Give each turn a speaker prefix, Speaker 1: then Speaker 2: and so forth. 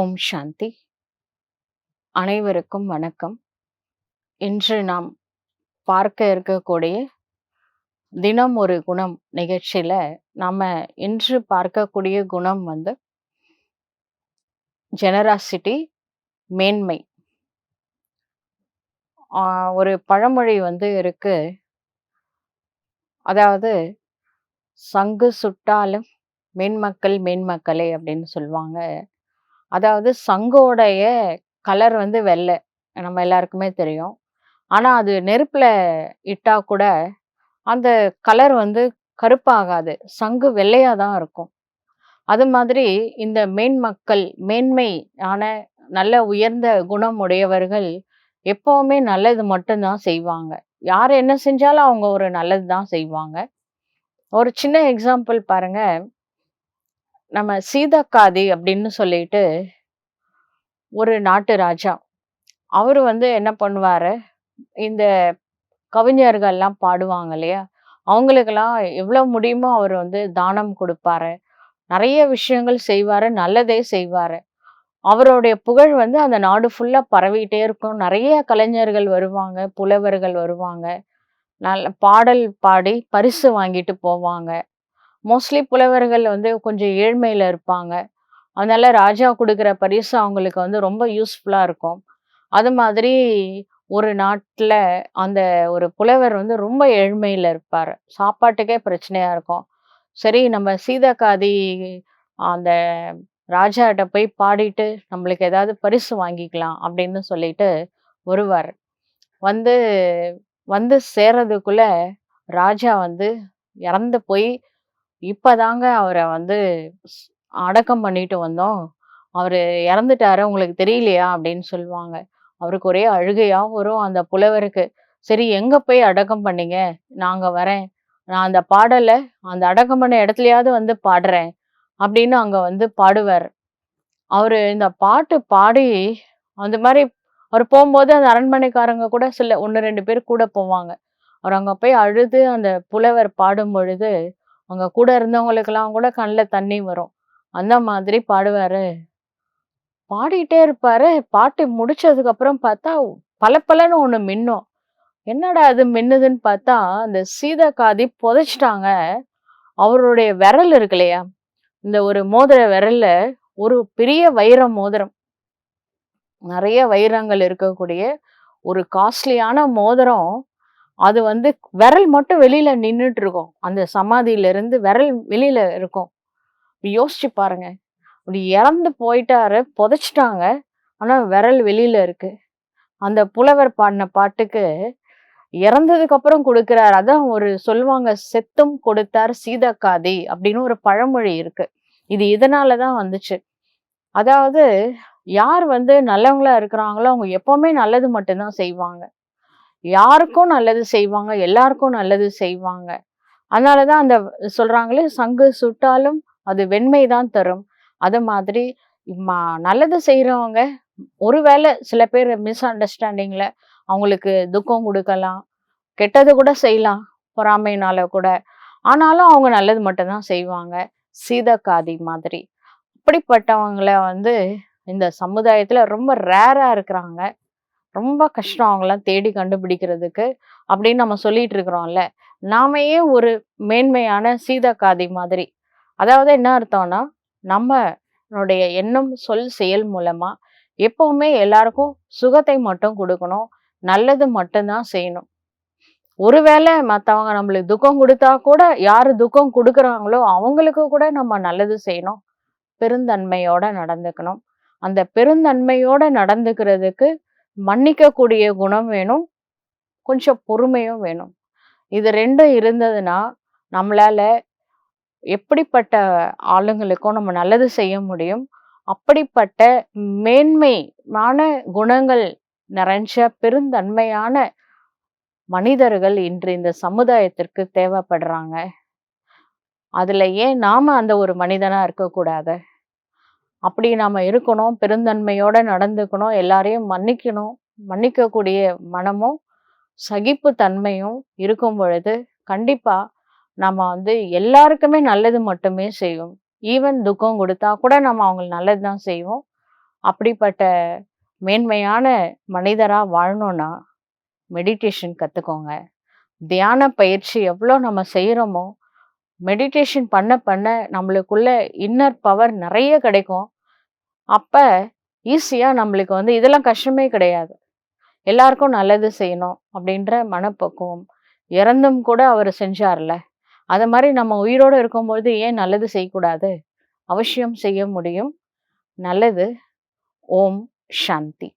Speaker 1: ஓம் சாந்தி. அனைவருக்கும் வணக்கம். இன்று நாம் பார்க்க இருக்கக்கூடிய தினம் ஒரு குணம் நிகழ்ச்சியில நாம இன்று பார்க்கக்கூடிய குணம் வந்து ஜெனராசிட்டி மேன்மை. ஒரு பழமொழி வந்து இருக்கு. அதாவது சங்கு சுட்டாலும் மேன்மக்கள் மேன்மக்களே அப்படின்னு சொல்லுவாங்க. அதாவது சங்கோடைய கலர் வந்து வெள்ளை. நம்ம எல்லாருக்குமே தெரியும். ஆனால் அது நெருப்பில் இட்டா கூட அந்த கலர் வந்து கருப்பாகாது. சங்கு வெள்ளையாக தான் இருக்கும். அது மாதிரி இந்த மேன்மக்கள் மேன்மையான நல்ல உயர்ந்த குணம் உடையவர்கள் எப்போவுமே நல்லது மட்டும்தான் செய்வாங்க. யார் என்ன செஞ்சாலும் அவங்க ஒரு நல்லது தான் செய்வாங்க. ஒரு சின்ன எக்ஸாம்பிள் பாருங்கள் நம்ம சீதக்காதி அப்படின்னு சொல்லிட்டு ஒரு நாட்டு ராஜா. அவர் வந்து என்ன பண்ணுவார்? இந்த கவிஞர்கள்லாம் பாடுவாங்க இல்லையா? அவங்களுக்கெல்லாம் எவ்வளோ முடியுமோ அவர் வந்து தானம் கொடுப்பாரு. நிறைய விஷயங்கள் செய்வார் நல்லதே செய்வார். அவருடைய புகழ் வந்து அந்த நாடு ஃபுல்லாக பரவிட்டே இருக்கும். நிறைய கலைஞர்கள் வருவாங்க புலவர்கள் வருவாங்க. நல்ல பாடல் பாடி பரிசு வாங்கிட்டு போவாங்க. மோஸ்ட்லி புலவர்கள் வந்து கொஞ்சம் ஏழ்மையில் இருப்பாங்க. அதனால ராஜா கொடுக்குற பரிசு அவங்களுக்கு வந்து ரொம்ப யூஸ்ஃபுல்லாக இருக்கும். அது மாதிரி ஒரு நாட்டில் அந்த ஒரு புலவர் வந்து ரொம்ப ஏழ்மையில் இருப்பார். சாப்பாட்டுக்கே பிரச்சனையாக இருக்கும். சரி நம்ம சீதாக்காதி அந்த ராஜாட்ட போய் பாடிட்டு நம்மளுக்கு ஏதாவது பரிசு வாங்கிக்கலாம் அப்படின்னு சொல்லிட்டு வருவார். வந்து வந்து சேர்றதுக்குள்ள ராஜா வந்து இறந்து போய் இப்பதாங்க அவரை வந்து அடக்கம் பண்ணிட்டு வந்தோம். அவர் இறந்துட்டாரு உங்களுக்கு தெரியலையா? அப்படின்னு சொல்லுவாங்க. அவருக்கு ஒரே அழுகையா வரும் அந்த புலவருக்கு. சரி எங்க போய் அடக்கம் பண்ணீங்க? நாங்க வரேன். நான் அந்த பாடலை அந்த அடக்கம் பண்ண இடத்துலயாவது வந்து பாடுறேன் அப்படின்னு அங்க வந்து பாடுவார். அவரு இந்த பாட்டு பாடி அந்த மாதிரி அவர் போகும்போது அந்த அரண்மனைக்காரங்க கூட சில ஒன்று ரெண்டு பேர் கூட போவாங்க. அவர் அங்கே போய் அழுது அந்த புலவர் பாடும் பொழுது அவங்க கூட இருந்தவங்களுக்கெல்லாம் கூட கண்ணில் தண்ணி வரும். அந்த மாதிரி பாடுவார். பாடிட்டே இருப்பார். பாட்டு முடிச்சதுக்கப்புறம் பார்த்தா பல ஒன்று மின்னும். என்னடா அது மின்னுதுன்னு பார்த்தா அந்த சீதக்காதி புதைச்சிட்டாங்க. அவருடைய விரல் இருக்கு இல்லையா? இந்த ஒரு மோதிர விரல்ல ஒரு பெரிய வைர மோதிரம். நிறைய வைரங்கள் இருக்கக்கூடிய ஒரு காஸ்ட்லியான மோதிரம். அது வந்து விரல் மட்டும் வெளியில நின்றுட்டு இருக்கும் அந்த சமாதியில இருந்து விரல் வெளியில இருக்கும். யோசிச்சு பாருங்க. அப்படி இறந்து போயிட்டாரு புதைச்சிட்டாங்க. ஆனா விரல் வெளியில இருக்கு. அந்த புலவர் பாடின பாட்டுக்கு இறந்ததுக்கு அப்புறம் கொடுக்கிறார். அதான் ஒரு சொல்லுவாங்க செத்தும் கொடுத்தார் சீதக்காதி அப்படின்னு ஒரு பழமொழி இருக்கு. இது இதனாலதான் வந்துச்சு. அதாவது யார் வந்து நல்லவங்களா இருக்கிறாங்களோ அவங்க எப்பவுமே நல்லது மட்டும்தான் செய்வாங்க. யாருக்கும் நல்லது செய்வாங்க எல்லாருக்கும் நல்லது செய்வாங்க. அதனாலதான் அந்த சொல்கிறாங்களே சங்கு சுட்டாலும் அது வெண்மை தான் தரும். அது மாதிரி ம- நல்லது செய்கிறவங்க ஒருவேளை சில பேர் மிஸ் அண்டர்ஸ்டாண்டிங்கில் அவங்களுக்கு துக்கம் கொடுக்கலாம் கெட்டது கூட செய்யலாம் பொறாமைனால கூட. ஆனாலும் அவங்க நல்லது மட்டும்தான் செய்வாங்க. சீதக்காதி மாதிரி. அப்படிப்பட்டவங்கள வந்து இந்த சமுதாயத்தில் ரொம்ப ரேராக இருக்கிறாங்க. ரொம்ப கஷ்டம் அவங்களாம் தேடி கண்டுபிடிக்கிறதுக்கு அப்படின்னு நம்ம சொல்லிட்டு இருக்கிறோம்ல. நாமையே ஒரு மேன்மையான சீதக்காதி மாதிரி. அதாவது என்ன அர்த்தம்னா நம்மளுடைய எண்ணம் சொல் செயல் மூலமா எப்பவுமே எல்லாருக்கும் சுகத்தை மட்டும் கொடுக்கணும் நல்லது மட்டும்தான் செய்யணும். ஒருவேளை மற்றவங்க நம்மளுக்கு துக்கம் கொடுத்தா கூட யார் துக்கம் கொடுக்குறாங்களோ அவங்களுக்கு கூட நம்ம நல்லது செய்யணும். பெருந்தன்மையோட நடந்துக்கணும். அந்த பெருந்தன்மையோட நடந்துக்கிறதுக்கு மன்னிக்கக்கூடிய குணம் வேணும். கொஞ்சம் பொறுமையும் வேணும். இது ரெண்டும் இருந்ததுன்னா நம்மளால எப்படிப்பட்ட ஆளுங்களுக்கும் நம்ம நல்லது செய்ய முடியும். அப்படிப்பட்ட மேன்மையான குணங்கள் நிறைஞ்ச பெருந்தன்மையான மனிதர்கள் இன்று இந்த சமுதாயத்திற்கு தேவைப்படுறாங்க. அதுல ஏன் நாம அந்த ஒரு மனிதனா இருக்கக்கூடாது. அப்படி நாம் இருக்கணும் பெருந்தன்மையோடு நடந்துக்கணும் எல்லாரையும் மன்னிக்கணும் மன்னிக்கக்கூடிய மனமும் சகிப்பு தன்மையும் இருக்கும் பொழுது கண்டிப்பாக நம்ம வந்து எல்லாருக்குமே நல்லது மட்டுமே செய்வோம். ஈவன் துக்கம் கொடுத்தா கூட நம்ம அவங்களுக்கு நல்லது தான் செய்வோம். அப்படிப்பட்ட மேன்மையான மனிதராக வாழணும்னா மெடிடேஷன் கற்றுக்கோங்க தியான பயிற்சி எவ்வளோ நம்ம செய்கிறோமோ மெடிடேஷன் பண்ண பண்ண நம்மளுக்குள்ள இன்னர் பவர் நிறைய கிடைக்கும். அப்போ ஈஸியாக நம்மளுக்கு வந்து இதெல்லாம் கஷ்டமே கிடையாது. எல்லாருக்கும் நல்லது செய்யணும் அப்படின்ற மனப்பக்குவம். இறந்தும் கூட அவர் செஞ்சார்ல. அது மாதிரி நம்ம உயிரோட இருக்கும்பொழுது ஏன் நல்லது செய்யக்கூடாது? அவசியம் செய்ய முடியும். நல்லது. ஓம் சாந்தி.